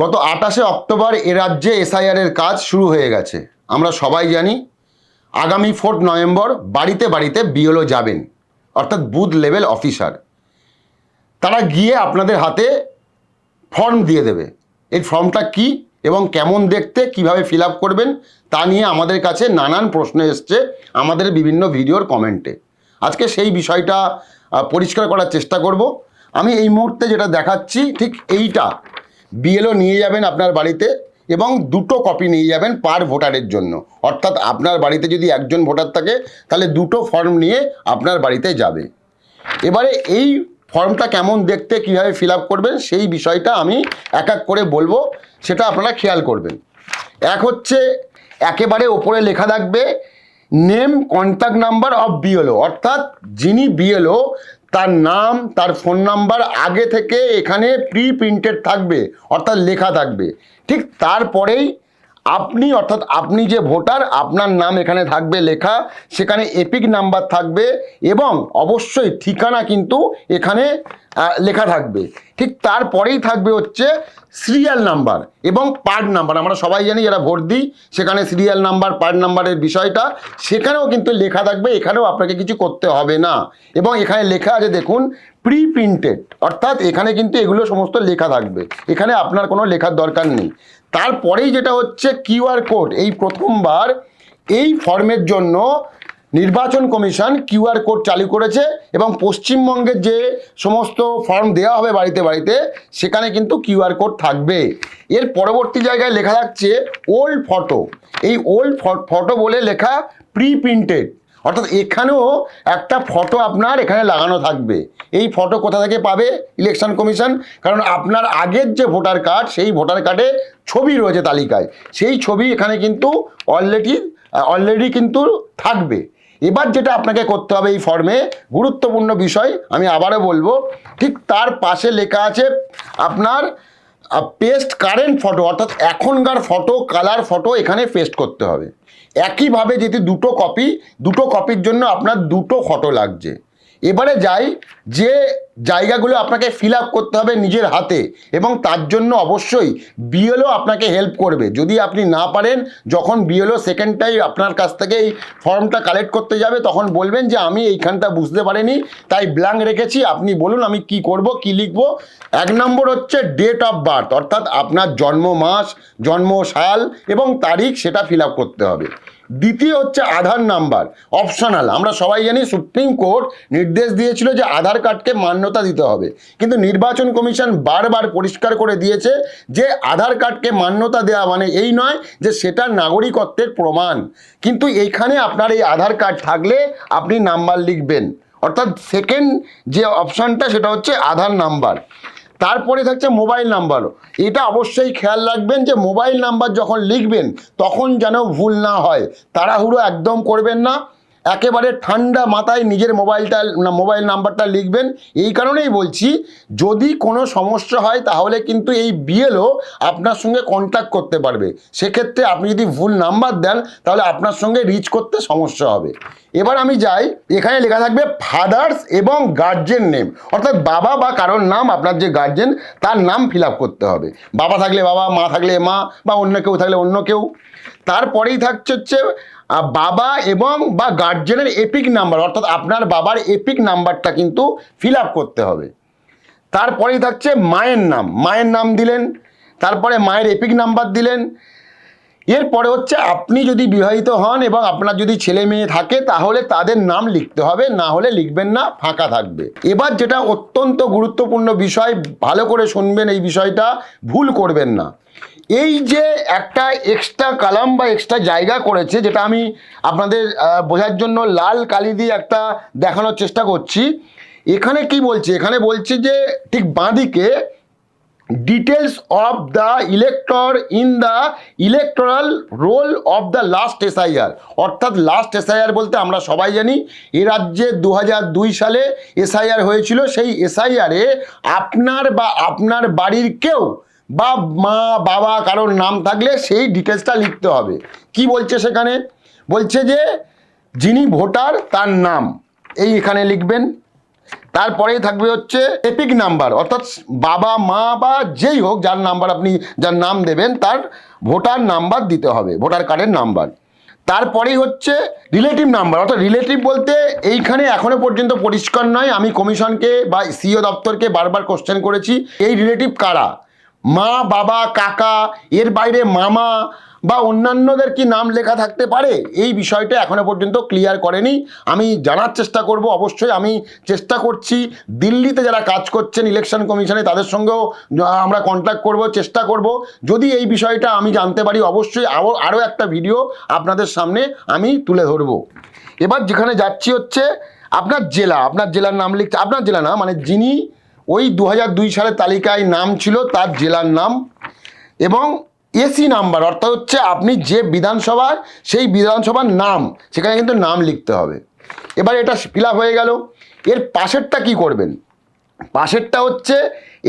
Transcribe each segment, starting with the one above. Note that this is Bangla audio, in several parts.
গত আটাশে অক্টোবর এ রাজ্যে এসআইআর এর কাজ শুরু হয়ে গেছে। আমরা সবাই জানি, আগামী ফোর্থ নভেম্বর বাড়িতে বাড়িতে বিএলও যাবেন, অর্থাৎ বুথ লেভেল অফিসার। তারা গিয়ে আপনাদের হাতে ফর্ম দিয়ে দেবে। এই ফর্মটা কি এবং কেমন দেখতে, কীভাবে ফিল আপ করবেন, তা নিয়ে আমাদের কাছে নানান প্রশ্ন এসছে আমাদের বিভিন্ন ভিডিওর কমেন্টে। আজকে সেই বিষয়টা পরিষ্কার করার চেষ্টা করব। আমি এই মুহূর্তে যেটা দেখাচ্ছি, ঠিক এইটা বিএলও নিয়ে যাবেন আপনার বাড়িতে এবং দুটো কপি নিয়ে যাবেন পার ভোটারের জন্য। অর্থাৎ আপনার বাড়িতে যদি একজন ভোটার থাকে, তাহলে দুটো ফর্ম নিয়ে আপনার বাড়িতে যাবে। এবারে এই ফর্মটা কেমন দেখতে, কীভাবে ফিল করবেন, সেই বিষয়টা আমি এক এক করে বলব, সেটা আপনারা খেয়াল করবেন। এক হচ্ছে, একেবারে ওপরে লেখা থাকবে name contact number of BLO অর্থাৎ যিনি বিএলও তার নাম, তার ফোন নাম্বার আগে থেকে এখানে প্রি প্রিন্টেড থাকবে, অর্থাৎ লেখা থাকবে। ঠিক তারপরেই আপনি, অর্থাৎ আপনি যে ভোটার, আপনার নাম এখানে থাকবে লেখা, সেখানে এপিক নাম্বার থাকবে এবং অবশ্যই ঠিকানা কিন্তু এখানে লেখা থাকবে। ঠিক তারপরেই থাকবে হচ্ছে সিরিয়াল নাম্বার এবং পার্ট নাম্বার। আমরা সবাই জানি যারা ভোট দিই, সেখানে সিরিয়াল নাম্বার, পার্ট নাম্বারের বিষয়টা, সেখানেও কিন্তু লেখা থাকবে, এখানেও আপনাকে কিছু করতে হবে না। এবং এখানে লেখা আছে, দেখুন প্রি প্রিন্টেড অর্থাৎ এখানে কিন্তু এগুলো সমস্ত লেখা থাকবে। এখানে আপনার কোনো লেখার দরকার নেই। তারপরেই যেটা হচ্ছে কিউআর কোড। এই প্রথমবার এই ফর্মের জন্য নির্বাচন কমিশন কিউআর কোড চালু করেছে এবং পশ্চিমবঙ্গের যে সমস্ত ফর্ম দেওয়া হবে বাড়িতে বাড়িতে, সেখানে কিন্তু কিউআর কোড থাকবে। এর পরবর্তী জায়গায় লেখা থাকছে ওল্ড ফটো। এই ওল্ড ফটো বলে লেখা প্রি প্রিন্টেড অর্থাৎ এখানেও একটা ফটো আপনার এখানে লাগানো থাকবে। এই ফটো কোথা থেকে পাবে? ইলেকশন কমিশন কারণ আপনার আগের যে ভোটার কার্ড সেই ভোটার কার্ডে ছবি রয়েছে তালিকায়। সেই ছবি এখানে কিন্তু অলরেডি অলরেডি কিন্তু থাকবে। এবার যেটা আপনাকে করতে হবে এই ফর্মে গুরুত্বপূর্ণ বিষয় আমি আবারও বলব, ঠিক তার পাশে লেখা আছে আপনার পেস্ট কারেন্ট ফটো অর্থাৎ এখনকার ফটো কালার ফটো এখানে পেস্ট করতে হবে। একইভাবে যদি দুটো কপি দুটো কপির জন্য আপনার দুটো ফটো লাগছে। এবারে যাই, যে জায়গাগুলো আপনাকে ফিল আপ করতে হবে নিজের হাতে এবং তার জন্য অবশ্যই বিএলও আপনাকে হেল্প করবে। যদি আপনি না পারেন, যখন বিএলও সেকেন্ড টাইম আপনার কাছ থেকে এই ফর্মটা কালেক্ট করতে যাবে, তখন বলবেন যে, আমি এইখানটা বুঝতে পারিনি, তাই ব্ল্যাঙ্ক রেখেছি, আপনি বলুন আমি কি করব, কি লিখব। এক নম্বর হচ্ছে ডেট অফ বার্থ অর্থাৎ আপনার জন্ম মাস, জন্ম সাল এবং তারিখ সেটা ফিল আপ করতে হবে। দ্বিতীয় হচ্ছে আধার নাম্বার অপশনাল আমরা সবাই জানি সুপ্রিম কোর্ট নির্দেশ দিয়েছিল যে আধার কার্ডকে মান্যতা দিতে হবে। কিন্তু নির্বাচন কমিশন বারবার পরিষ্কার করে দিয়েছে যে আধার কার্ডকে মান্যতা দেওয়া মানে এই নয় যে সেটা নাগরিকত্বের প্রমাণ। কিন্তু এইখানে আপনার এই আধার কার্ড থাকলে আপনি নাম্বার লিখবেন। অর্থাৎ সেকেন্ড যে অপশানটা সেটা হচ্ছে আধার নাম্বার। তারপরে থাকছে মোবাইল নাম্বারও এটা অবশ্যই খেয়াল রাখবেন যে মোবাইল নাম্বার যখন লিখবেন, তখন যেন ভুল না হয়। তাড়াহুড়ো একদম করবেন না। একেবারে ঠান্ডা মাথায় নিজের মোবাইলটা মোবাইল নাম্বারটা লিখবেন। এই কারণেই বলছি, যদি কোনো সমস্যা হয় তাহলে কিন্তু এই বিএলও আপনার সঙ্গে কন্ট্যাক্ট করতে পারবে। সেক্ষেত্রে আপনি যদি ভুল নাম্বার দেন, তাহলে আপনার সঙ্গে রিচ করতে সমস্যা হবে। এবার আমি যাই, এখানে লেখা থাকবে ফাদার্স এবং গার্জেন নেম অর্থাৎ বাবা বা কারোর নাম, আপনার যে গার্জেন তার নাম ফিল করতে হবে। বাবা থাকলে বাবা, মা থাকলে মা, বা অন্য কেউ থাকলে অন্য কেউ। তারপরেই থাকছে হচ্ছে বাবা এবং বা গার্জেনের এপিক নাম্বার অর্থাৎ আপনার বাবার এপিক নাম্বারটা কিন্তু ফিল আপ করতে হবে। তারপরেই থাকছে মায়ের নাম। মায়ের নাম দিলেন, তারপরে মায়ের এপিক নাম্বার দিলেন। এরপরে হচ্ছে আপনি যদি বিবাহিত হন এবং আপনার যদি ছেলে মেয়ে থাকে, তাহলে তাদের নাম লিখতে হবে, না হলে লিখবেন না, ফাঁকা থাকবে। এবার যেটা অত্যন্ত গুরুত্বপূর্ণ বিষয়, ভালো করে শুনবেন এই বিষয়টা, ভুল করবেন না। এই যে একটা এক্সট্রা কালাম বা এক্সট্রা জায়গা করেছে, যেটা আমি আপনাদের বোঝার জন্য লাল কালি দিয়ে একটা দেখানোর চেষ্টা করছি। এখানে কি বলছে? এখানে বলছে যে, ঠিক বাঁদিকে details of the elector in the electoral roll of the last SIR অর্থাৎ লাস্ট এসআইআর বলতে আমরা সবাই জানি, এ রাজ্যে দু দুই সালে এসআইআর হয়েছিল। সেই এসআইআরে আপনার বা আপনার বাড়ির কেউ বা মা, বাবা কারোর নাম থাকলে সেই ডিটেলসটা লিখতে হবে। কি বলছে সেখানে? বলছে যে, যিনি ভোটার তার নাম। এই এখানে লিখবেন। তারপরেই থাকবে হচ্ছে এপিক নাম্বার অর্থাৎ বাবা, মা বা যেই হোক, যার নাম্বার আপনি, যার নাম দেবেন, তার ভোটার নাম্বার দিতে হবে, ভোটার কার্ডের নাম্বার তারপরেই হচ্ছে রিলেটিভ নাম্বার অর্থাৎ রিলেটিভ বলতে এইখানে এখনও পর্যন্ত পরিষ্কার নয়। আমি কমিশনকে বা সিও দপ্তরকে বারবার কোশ্চেন করেছি, এই রিলেটিভ কারা? মা, বাবা, কাকা, এর বাইরে মামা বা অন্যান্যদের কি নাম লেখা থাকতে পারে? এই বিষয়টা এখনও পর্যন্ত ক্লিয়ার করেনি। আমি জানার চেষ্টা করব, অবশ্যই আমি চেষ্টা করছি। দিল্লিতে যারা কাজ করছেন ইলেকশন কমিশনে তাদের সঙ্গেও আমরা কন্ট্যাক্ট করব, চেষ্টা করব। যদি এই বিষয়টা আমি জানতে পারি, অবশ্যই আরও আরও একটা ভিডিও আপনাদের সামনে আমি তুলে ধরবো। এবার যেখানে যাচ্ছি হচ্ছে আপনার জেলা, আপনার জেলার নাম লিখতে, আপনার জেলা না মানে যিনি ওই দু সালের তালিকায় নাম ছিল, তার জেলার নাম এবং এসি নাম্বার, অর্থাৎ হচ্ছে আপনি যে বিধানসভার, সেই বিধানসভার নাম, সেখানে কিন্তু নাম লিখতে হবে। এবার এটা ফিল হয়ে গেল। এর পাশেরটা কি করবেন? পাশেরটা হচ্ছে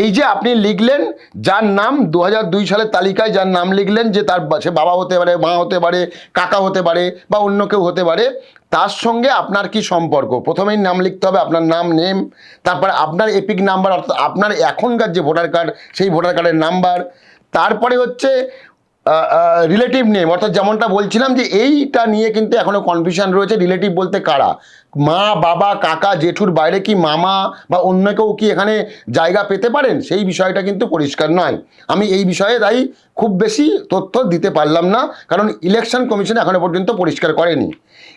এই যে আপনি লিখলেন যার নাম দু দুই সালের তালিকায় যার নাম লিখলেন যে তার সে বাবা হতে পারে, মা হতে পারে, কাকা হতে পারে বা অন্য কেউ হতে পারে, তার সঙ্গে আপনার কি সম্পর্ক? প্রথমেই নাম লিখতে হবে, আপনার নাম নেম তারপর আপনার এপিক নাম্বার অর্থাৎ আপনার এখনকার যে ভোটার কার্ড সেই ভোটার কার্ডের নাম্বার তারপরে হচ্ছে রিলেটিভ নেম অর্থাৎ যেমনটা বলছিলাম যে এইটা নিয়ে কিন্তু এখনও কনফিউশন রয়েছে রিলেটিভ বলতে কারা? মা, বাবা, কাকা, জেঠুর বাইরে কি মামা বা অন্য কেউ কি এখানে জায়গা পেতে পারেন? সেই বিষয়টা কিন্তু পরিষ্কার নয়। আমি এই বিষয়ে তাই খুব বেশি তথ্য দিতে পারলাম না, কারণ ইলেকশন কমিশন এখনও পর্যন্ত পরিষ্কার করেনি।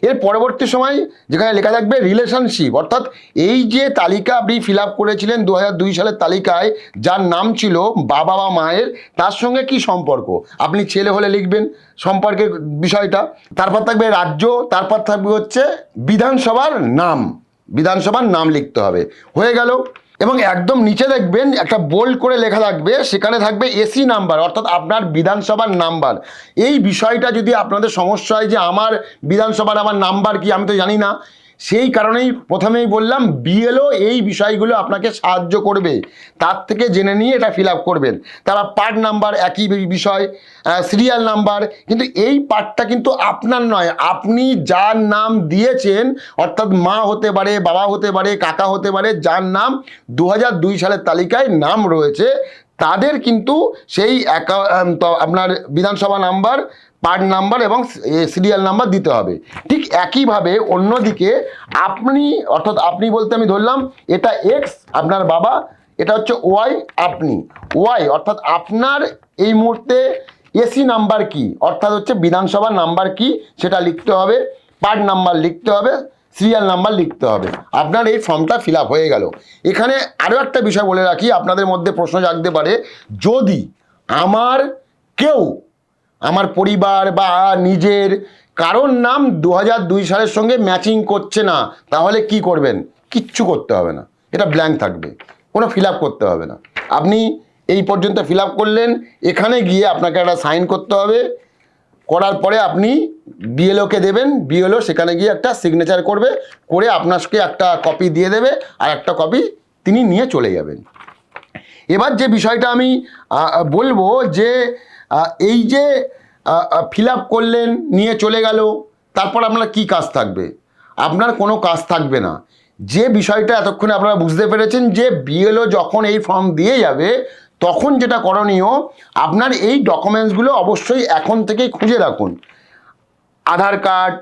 এর পরবর্তী সময় যেখানে লেখা থাকবে রিলেশনশিপ অর্থাৎ এই যে তালিকা আপনি ফিল করেছিলেন দু সালের তালিকায়, যার নাম ছিল বাবা বা মায়ের, তার সঙ্গে কি সম্পর্ক? আপনি ছেলে হলে লিখবেন সম্পর্কের বিষয়টা। তারপর থাকবে রাজ্য, তারপর থাকবে হচ্ছে বিধানসভার নাম বিধানসভার নাম লিখতে হবে। হয়ে গেল। এবং একদম নিচে দেখবেন একটা বোল্ড করে লেখা থাকবে, সেখানে থাকবে এসি নাম্বার অর্থাৎ আপনার বিধানসভার নাম্বার এই বিষয়টা যদি আপনাদের সমস্যা হয় যে আমার বিধানসভার আমার নাম্বার কি, আমি তো জানি না। সেই কারণেই প্রথমেই বললাম বিএলও এই বিষয়গুলো আপনাকে সাহায্য করবে। তার থেকে জেনে নিয়ে এটা ফিল আপ করবেন। তারা পার্ট নাম্বার একই বিষয় সিরিয়াল নাম্বার কিন্তু এই পার্টটা কিন্তু আপনার নয়। আপনি যার নাম দিয়েছেন, অর্থাৎ মা হতে পারে, বাবা হতে পারে, কাকা হতে পারে, যার নাম দু সালের তালিকায় নাম রয়েছে, তাদের কিন্তু সেই আপনার বিধানসভা নাম্বার পার্ট নাম্বার এবং সিরিয়াল নাম্বার দিতে হবে। ঠিক একইভাবে অন্যদিকে আপনি, অর্থাৎ আপনি বলতে আমি ধরলাম, এটা এক্স আপনার বাবা, এটা হচ্ছে ওয়াই আপনি। ওয়াই অর্থাৎ আপনার এই মুহূর্তে এসি নাম্বার কি? অর্থাৎ হচ্ছে বিধানসভার নাম্বার কি? সেটা লিখতে হবে পার্ট নাম্বার লিখতে হবে সিরিয়াল নাম্বার লিখতে হবে। আপনার এই ফর্মটা ফিল হয়ে গেল। এখানে আরও একটা বিষয় বলে রাখি, আপনাদের মধ্যে প্রশ্ন জাগতে পারে, যদি আমার কেউ আমার পরিবার বা নিজের, কারোর নাম দু দুই সালের সঙ্গে ম্যাচিং করছে না, তাহলে কি করবেন? কিচ্ছু করতে হবে না। এটা ব্ল্যাঙ্ক থাকবে। কোনো ফিল করতে হবে না। আপনি এই পর্যন্ত ফিল করলেন, এখানে গিয়ে আপনাকে একটা সাইন করতে হবে। করার পরে আপনি বিএলওকে দেবেন। বিএলও সেখানে গিয়ে একটা সিগনেচার করবে, করে আপনাকে একটা কপি দিয়ে দেবে, আর একটা কপি তিনি নিয়ে চলে যাবেন। এবার যে বিষয়টা আমি বলব যে এই যে ফিল করলেন, নিয়ে চলে গেল, তারপর আপনার কি কাজ থাকবে? আপনার কোনো কাজ থাকবে না। যে বিষয়টা এতক্ষণে আপনারা বুঝতে পেরেছেন যে বিএলও যখন এই ফর্ম দিয়ে যাবে, তখন যেটা করণীয়, আপনার এই ডকুমেন্টসগুলো অবশ্যই এখন থেকেই খুঁজে রাখুন। আধার কার্ড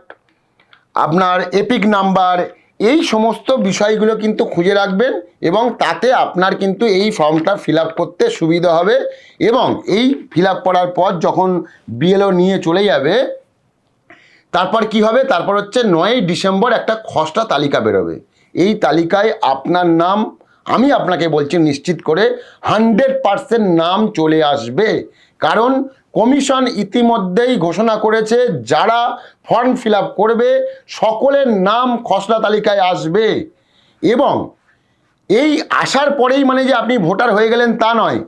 আপনার এপিক নাম্বার এই সমস্ত বিষয়গুলো কিন্তু খুঁজে রাখবেন এবং তাতে আপনার কিন্তু এই ফর্মটা ফিল করতে সুবিধা হবে এবং এই ফিল করার পর যখন বিএলও নিয়ে চলে যাবে, তারপর কি হবে? তারপর হচ্ছে নয়ই ডিসেম্বর একটা খসড়া তালিকা বেরোবে। এই তালিকায় আপনার নাম আমি আপনাকে বলছি নিশ্চিত করে হান্ড্রেড পারসেন্ট নাম চলে আসবে। কারণ কমিশন ইতিমধ্যেই ঘোষণা করেছে, যারা ফর্ম ফিল করবে, সকলের নাম খসড়া তালিকায় আসবে। এবং এই আসার পরেই মানে যে আপনি ভোটার হয়ে গেলেন তা নয়,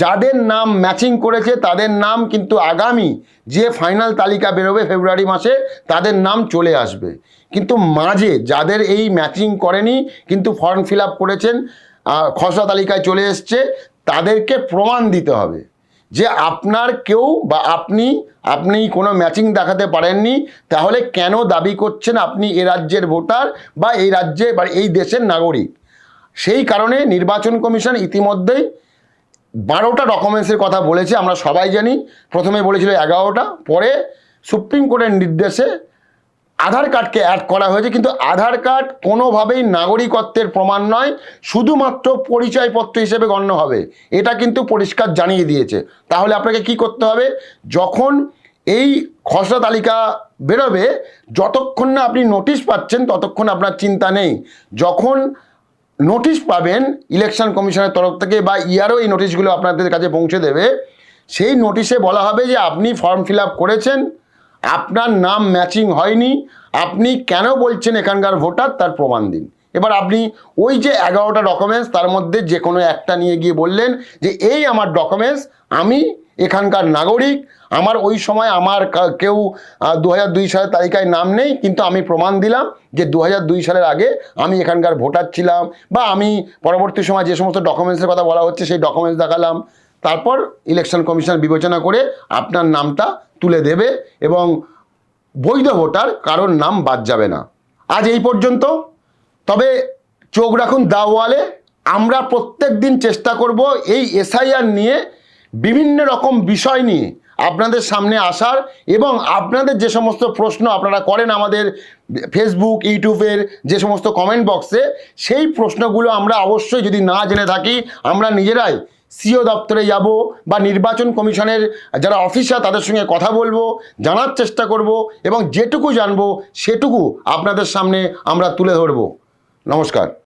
যাদের নাম ম্যাচিং করেছে, তাদের নাম কিন্তু আগামী যে ফাইনাল তালিকা বেরোবে ফেব্রুয়ারি মাসে, তাদের নাম চলে আসবে। কিন্তু মাঝে যাদের এই ম্যাচিং করেনি, কিন্তু ফর্ম ফিল করেছেন খসড়া তালিকায় চলে এসছে, তাদেরকে প্রমাণ দিতে হবে যে আপনার কেউ বা আপনি আপনি কোনো ম্যাচিং দেখাতে পারেননি, তাহলে কেন দাবি করছেন আপনি এ রাজ্যের ভোটার বা এই রাজ্যে বা এই দেশের নাগরিক? সেই কারণে নির্বাচন কমিশন ইতিমধ্যেই বারোটা ডকুমেন্টসের কথা বলেছে, আমরা সবাই জানি। প্রথমে বলেছিল এগারোটা, পরে সুপ্রিম কোর্টের নির্দেশে আধার কার্ডকে অ্যাড করা হয়েছে, কিন্তু আধার কার্ড কোনোভাবেই নাগরিকত্বের প্রমাণ নয়, শুধুমাত্র পরিচয়পত্র হিসেবে গণ্য হবে। এটা কিন্তু পরিষ্কার জানিয়ে দিয়েছে। তাহলে আপনাকে কি করতে হবে? যখন এই খসড়া তালিকা বেরোবে, যতক্ষণ না আপনি নোটিশ পাচ্ছেন, ততক্ষণ আপনার চিন্তা নেই। যখন নোটিশ পাবেন ইলেকশন কমিশনের তরফ থেকে বা ইয়ারও এই নোটিশগুলো আপনাদের কাছে পৌঁছে দেবে, সেই নোটিশে বলা হবে যে আপনি ফর্ম ফিল করেছেন আপনার নাম ম্যাচিং হয়নি, আপনি কেন বলছেন এখানকার ভোটার? তার প্রমাণ দিন। এবার আপনি ওই যে এগারোটা ডকুমেন্টস তার মধ্যে যে কোনো একটা নিয়ে গিয়ে বললেন যে, এই আমার ডকুমেন্টস আমি এখানকার নাগরিক, আমার ওই সময় আমার কেউ দু দুই সালের তালিকায় নাম নেই, কিন্তু আমি প্রমাণ দিলাম যে দু দুই সালের আগে আমি এখানকার ভোটার ছিলাম বা আমি পরবর্তী সময় যে সমস্ত ডকুমেন্টসের কথা বলা হচ্ছে, সেই ডকুমেন্টস দেখালাম। তারপর ইলেকশন কমিশন বিবেচনা করে আপনার নামটা তুলে দেবে এবং বৈধ ভোটার কারোর নাম বাদ যাবে না। আজ এই পর্যন্ত। তবে চোখ রাখুন দাওয়ালে আমরা প্রত্যেক দিন চেষ্টা করব এই এসআইআর নিয়ে বিভিন্ন রকম বিষয় নিয়ে আপনাদের সামনে আসার এবং আপনাদের যে সমস্ত প্রশ্ন আপনারা করেন আমাদের ফেসবুক ইউটিউবের যে সমস্ত কমেন্ট বক্সে সেই প্রশ্নগুলো আমরা অবশ্যই যদি না জেনে থাকি, আমরা নিজেরাই সিও দপ্তরে যাব বা নির্বাচন কমিশনের যারা অফিসার তাদের সঙ্গে কথা বলব, জানার চেষ্টা করব এবং যেটুকু জানব সেটুকু আপনাদের সামনে আমরা তুলে ধরব। নমস্কার।